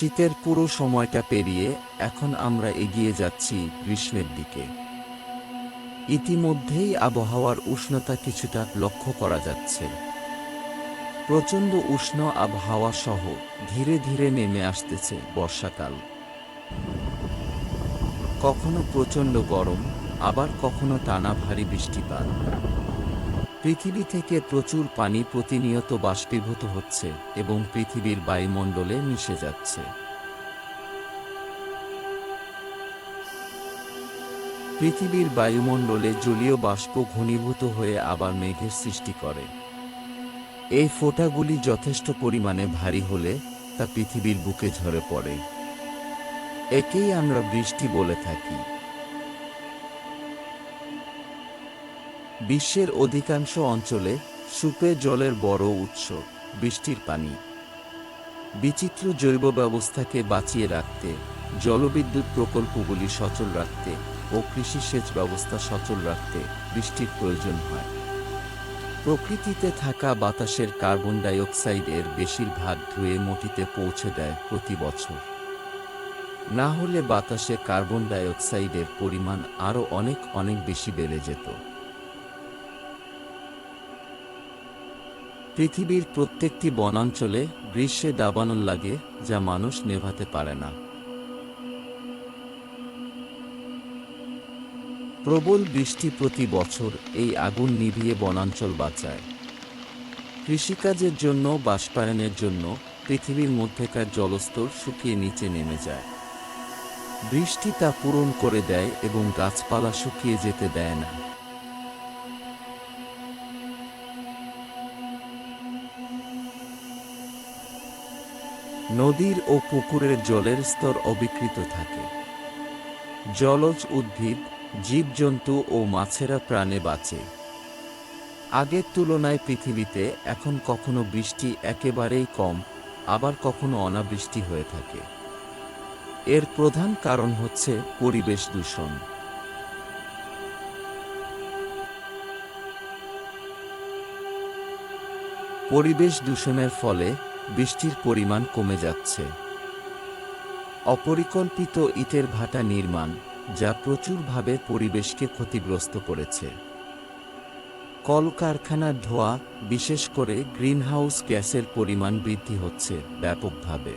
শীতের পুরো সময়টা পেরিয়ে এখন আমরা এগিয়ে যাচ্ছি গ্রীষ্মের দিকে। ইতিমধ্যেই আবহাওয়ার উষ্ণতা কিছুটা লক্ষ্য করা যাচ্ছে। প্রচণ্ড উষ্ণ আবহাওয়া সহ ধীরে ধীরে নেমে আসতেছে বর্ষাকাল। কখনো প্রচণ্ড গরম, আবার কখনো টানা ভারী বৃষ্টিপাত। পৃথিবী থেকে প্রচুর পানি প্রতিনিয়ত বাষ্পীভূত হচ্ছে এবং পৃথিবীর বায়ুমণ্ডলে মিশে যাচ্ছে। পৃথিবীর বায়ুমণ্ডলে জলীয় বাষ্প ঘনীভূত হয়ে আবার মেঘের সৃষ্টি করে। এই ফোঁটাগুলি যথেষ্ট পরিমাণে ভারী হলে তা পৃথিবীর বুকে ঝরে পড়ে। একেই আমরা বৃষ্টি বলে থাকি। বিশ্বের অধিকাংশ অঞ্চলে সুপে জলের বড় উৎস, বৃষ্টির পানি। বিচিত্র জৈব ব্যবস্থাকে বাঁচিয়ে রাখতে, জলবিদ্যুৎ প্রকল্পগুলি সচল রাখতে ও কৃষি সেচ ব্যবস্থা সচল রাখতে বৃষ্টির প্রয়োজন হয়। প্রকৃতিতে থাকা বাতাসের কার্বন ডাইঅক্সাইডের বেশিরভাগ ধুয়ে মাটিতে পৌঁছে দেয় প্রতি বছর। না হলে বাতাসে কার্বন ডাইঅক্সাইডের পরিমাণ আরও অনেক অনেক বেশি বেড়ে যেত। পৃথিবীর প্রত্যেকটি বনাঞ্চলে গ্রীষ্মে দাবানল লাগে যা মানুষ নেভাতে পারে না। প্রবল বৃষ্টি প্রতি বছর এই আগুন নিভিয়ে বনাঞ্চল বাঁচায়। কৃষিকাজের জন্য, বাষ্পায়নের জন্য পৃথিবীর মধ্যেকার জলস্তর শুকিয়ে নিচে নেমে যায়। বৃষ্টি তা পূরণ করে দেয় এবং গাছপালা শুকিয়ে যেতে দেয় না। নদীর ও পুকুরের জলের স্তর অবিকৃত থাকে। জলজ উদ্ভিদ, জীবজন্তু ও মাছেরা প্রাণে বাঁচে। আগের তুলনায় পৃথিবীতে এখন কখনো বৃষ্টি একেবারেই কম, আবার কখনো অনাবৃষ্টি হয়ে থাকে। এর প্রধান কারণ হচ্ছে পরিবেশ দূষণ। পরিবেশ দূষণের ফলে বৃষ্টির পরিমাণ কমে যাচ্ছে। অপরিকল্পিত ইটের ভাটা নির্মাণ, যা প্রচুরভাবে পরিবেশকে ক্ষতিগ্রস্ত করেছে। কলকারখানার ধোঁয়া, বিশেষ করে গ্রিনহাউস গ্যাসের পরিমাণ বৃদ্ধি হচ্ছে ব্যাপকভাবে।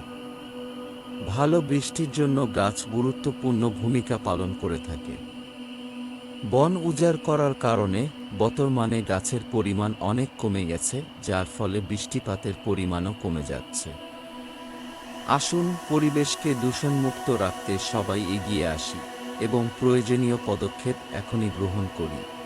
ভালো বৃষ্টির জন্য গাছ গুরুত্বপূর্ণ ভূমিকা পালন করে থাকে। বন উজাড় করার কারণে বর্তমানে গাছের পরিমাণ অনেক কমে গেছে, যার ফলে বৃষ্টিপাতের পরিমাণও কমে যাচ্ছে। আসুন পরিবেশকে দূষণমুক্ত রাখতে সবাই এগিয়ে আসি এবং প্রয়োজনীয় পদক্ষেপ এখনই গ্রহণ করি।